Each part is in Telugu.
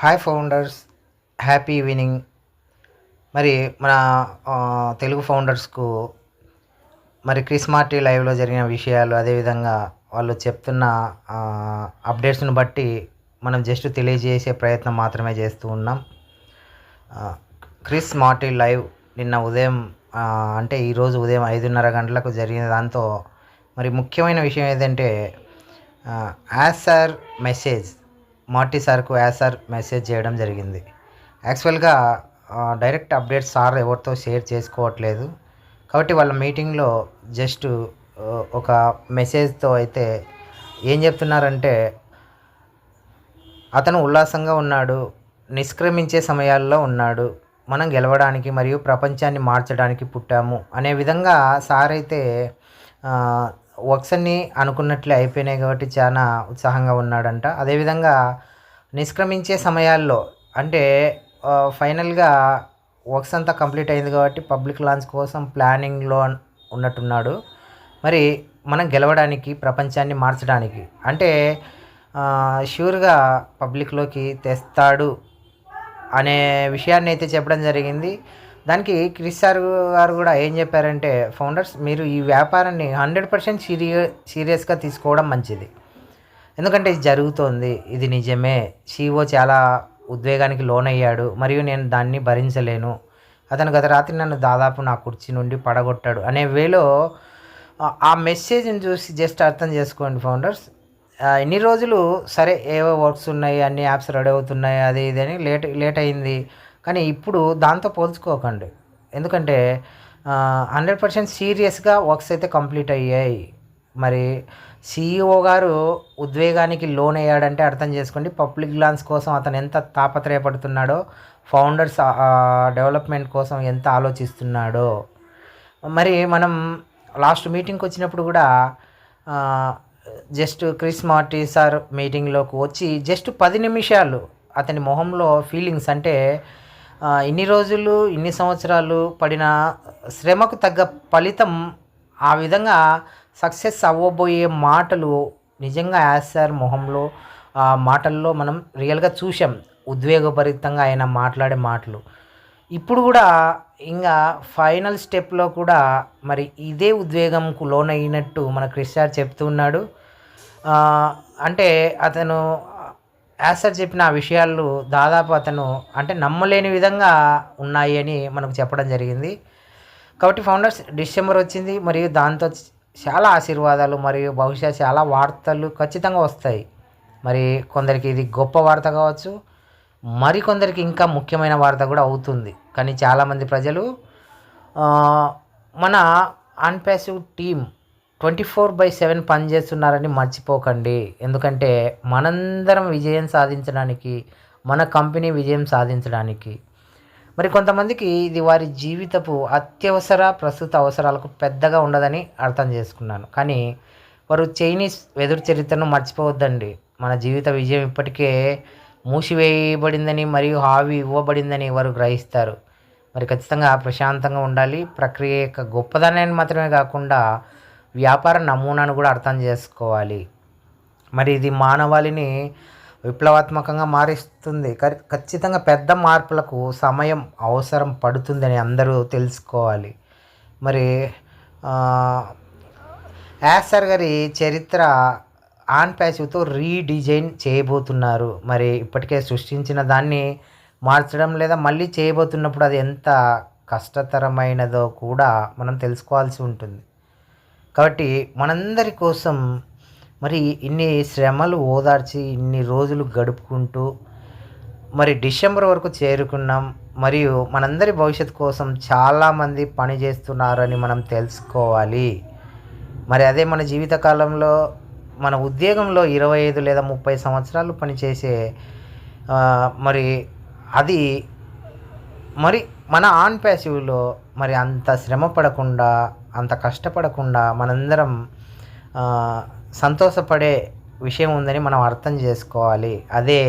హాయ్ ఫౌండర్స్ హ్యాపీ ఈవినింగ్ మరి మన తెలుగు ఫౌండర్స్కు మరి క్రిస్ మార్టీ లైవ్లో జరిగిన విషయాలు అదేవిధంగా వాళ్ళు చెప్తున్న అప్డేట్స్ను అప్డేట్స్ని బట్టి మనం జస్ట్ తెలియజేసే ప్రయత్నం మాత్రమే చేస్తూ ఉన్నాం. క్రిస్ మార్టీ లైవ్ నిన్న ఉదయం అంటే ఈరోజు ఉదయం ఐదున్నర గంటలకు జరిగిన దాంతో మరి ముఖ్యమైన విషయం ఏంటంటే యాజ్ సార్ మెసేజ్ మార్టీ సార్కు యాజ్ సార్ మెసేజ్ చేయడం జరిగింది. యాక్చువల్గా డైరెక్ట్ అప్డేట్ సార్ ఎవరితో షేర్ చేసుకోవట్లేదు. కాబట్టి వాళ్ళ మీటింగ్లో జస్ట్ ఒక మెసేజ్తో అయితే ఏం చెప్తున్నారంటే అతను ఉల్లాసంగా ఉన్నాడు నిష్క్రమించే సమయాల్లో ఉన్నాడు మనం గెలవడానికి మరియు ప్రపంచాన్ని మార్చడానికి పుట్టాము అనే విధంగా సార్ అయితే వర్క్స్ అన్నీ అనుకున్నట్లే అయిపోయినాయి కాబట్టి చాలా ఉత్సాహంగా ఉన్నాడంట. అదేవిధంగా నిష్క్రమించే సమయాల్లో అంటే ఫైనల్గా వర్క్స్ అంతా కంప్లీట్ అయింది కాబట్టి పబ్లిక్ లాంచ్ కోసం ప్లానింగ్లో ఉన్నట్టున్నాడు. మరి మనం గెలవడానికి ప్రపంచాన్ని మార్చడానికి అంటే ష్యూర్గా పబ్లిక్లోకి తెస్తాడు అనే విషయాన్ని అయితే చెప్పడం జరిగింది. దానికి క్రిస్ సార్ గారు కూడా ఏం చెప్పారంటే ఫౌండర్స్ మీరు ఈ వ్యాపారాన్ని హండ్రెడ్ పర్సెంట్ సీరియస్ సీరియస్గా తీసుకోవడం మంచిది. ఎందుకంటే ఇది జరుగుతోంది ఇది నిజమే. సీఓ చాలా ఉద్వేగానికి లోనయ్యాడు మరియు నేను దాన్ని భరించలేను. అతను గత రాత్రి నన్ను దాదాపు నా కుర్చీ నుండి పడగొట్టాడు. అనే వేలో ఆ- మెసేజ్ని చూసి జస్ట్ అర్థం చేసుకోండి ఫౌండర్స్. ఎన్ని రోజులు సరే ఏవో వర్క్స్ ఉన్నాయి అన్ని యాప్స్ రెడీ అవుతున్నాయి అది ఇది అని లేట్ లేట్ అయింది. కానీ ఇప్పుడు దాంతో పోల్చుకోకండి. ఎందుకంటే హండ్రెడ్ పర్సెంట్ సీరియస్గా వర్క్స్ అయితే కంప్లీట్ అయ్యాయి. మరి సిఇఓ గారు ఉద్వేగానికి లోన్ అయ్యాడంటే అర్థం చేసుకోండి. పబ్లిక్ గ్లాన్స్ కోసం అతను ఎంత తాపత్రయపడుతున్నాడో ఫౌండర్స్ డెవలప్మెంట్ కోసం ఎంత ఆలోచిస్తున్నాడో. మరి మనం లాస్ట్ మీటింగ్కి వచ్చినప్పుడు కూడా జస్ట్ క్రిస్ మార్టీ సార్ మీటింగ్లోకి వచ్చి జస్ట్ పది నిమిషాలు అతని మొహంలో ఫీలింగ్స్ అంటే ఇన్ని రోజులు ఇన్ని సంవత్సరాలు పడిన శ్రమకు తగ్గ ఫలితం ఆ విధంగా సక్సెస్ అవ్వబోయే మాటలు నిజంగా యాజ్ మొహంలో ఆ మాటల్లో మనం రియల్గా చూసాం ఉద్వేగభరితంగా ఆయన మాట్లాడే మాటలు. ఇప్పుడు కూడా ఇంకా ఫైనల్ స్టెప్లో కూడా మరి ఇదే ఉద్వేగంకు లోనైనట్టు మన క్రిస్టార్ చెప్తున్నాడు అంటే అతను యాసర్ చెప్పిన ఆ విషయాలు దాదాపు అతను అంటే నమ్మలేని విధంగా ఉన్నాయి అని మనకు చెప్పడం జరిగింది. కాబట్టి ఫౌండర్స్ డిసెంబర్ వచ్చింది మరియు దాంతో చాలా ఆశీర్వాదాలు మరియు బహుశా చాలా వార్తలు ఖచ్చితంగా వస్తాయి. మరి కొందరికి ఇది గొప్ప వార్త కావచ్చు మరికొందరికి ఇంకా ముఖ్యమైన వార్త కూడా అవుతుంది. కానీ చాలామంది ప్రజలు మన అన్పాసివ్ team twenty four by seven పనిచేస్తున్నారని మర్చిపోకండి. ఎందుకంటే మనందరం విజయం సాధించడానికి మన కంపెనీ విజయం సాధించడానికి. మరి కొంతమందికి ఇది వారి జీవితపు అత్యవసర ప్రస్తుత అవసరాలకు పెద్దగా ఉండదని అర్థం చేసుకున్నాను. కానీ వారు చైనీస్ వెదురు చరిత్రను మర్చిపోవద్దండి. మన జీవిత విజయం ఇప్పటికే మూసివేయబడిందని మరియు హావి ఇవ్వబడిందని వారు గ్రహిస్తారు. మరి ఖచ్చితంగా ప్రశాంతంగా ఉండాలి. ప్రక్రియ యొక్క గొప్పదనాన్ని మాత్రమే కాకుండా వ్యాపార నమూనాను కూడా అర్థం చేసుకోవాలి. మరి ఇది మానవాళిని విప్లవాత్మకంగా మారుస్తుంది. ఖచ్చితంగా పెద్ద మార్పులకు సమయం అవసరం పడుతుందని అందరూ తెలుసుకోవాలి. మరి యాసర్ గారి చరిత్ర ఆన్ ప్యాసివ్తో రీడిజైన్ చేయబోతున్నారు. మరి ఇప్పటికే సృష్టించిన దాన్ని మార్చడం లేదా మళ్ళీ చేయబోతున్నప్పుడు అది ఎంత కష్టతరమైనదో కూడా మనం తెలుసుకోవాల్సి ఉంటుంది. కాబట్టి మనందరి కోసం మరి ఇన్ని శ్రమలు ఓదార్చి ఇన్ని రోజులు గడుపుకుంటూ మరి డిసెంబర్ వరకు చేరుకున్నాం. మరియు మనందరి భవిష్యత్తు కోసం చాలామంది పని చేస్తున్నారని మనం తెలుసుకోవాలి. మరి అదే మన జీవితకాలంలో మన ఉద్యోగంలో ఇరవై ఐదు లేదా ముప్పై సంవత్సరాలు పనిచేసే మరి అది మరి మన ఆన్ ప్యాసివ్లో మరి అంత శ్రమ పడకుండా అంత కష్టపడకుండా మనందరం సంతోషపడే విషయం ఉందని మనం అర్థం చేసుకోవాలి. అదే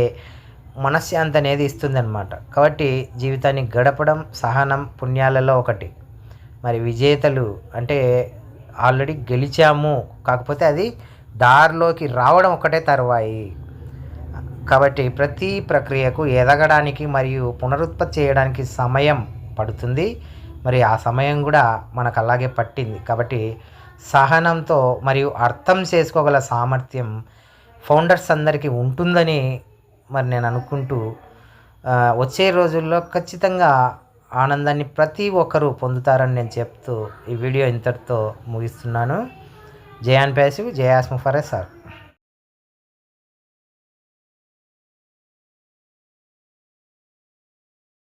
మనశ్శాంతి అనేది ఇస్తుందన్నమాట. కాబట్టి జీవితాన్ని గడపడం సహనం పుణ్యాలలో ఒకటి. మరి విజేతలు అంటే ఆల్రెడీ గెలిచాము. కాకపోతే అది దారిలోకి రావడం ఒకటే తర్వాయి. కాబట్టి ప్రతి ప్రక్రియకు ఎదగడానికి మరియు పునరుత్పత్తి చేయడానికి సమయం పడుతుంది. మరి ఆ సమయం కూడా మనకు అలాగే పట్టింది. కాబట్టి సహనంతో మరియు అర్థం చేసుకోగల సామర్థ్యం ఫౌండర్స్ అందరికీ ఉంటుందని మరి నేను అనుకుంటూ వచ్చే రోజుల్లో ఖచ్చితంగా ఆనందాన్ని ప్రతి ఒక్కరూ పొందుతారని నేను చెప్తూ ఈ వీడియో ఇంతటితో ముగిస్తున్నాను. జయాన్ ప్యాసివ్ జయాస్మ ఫర్ సార్.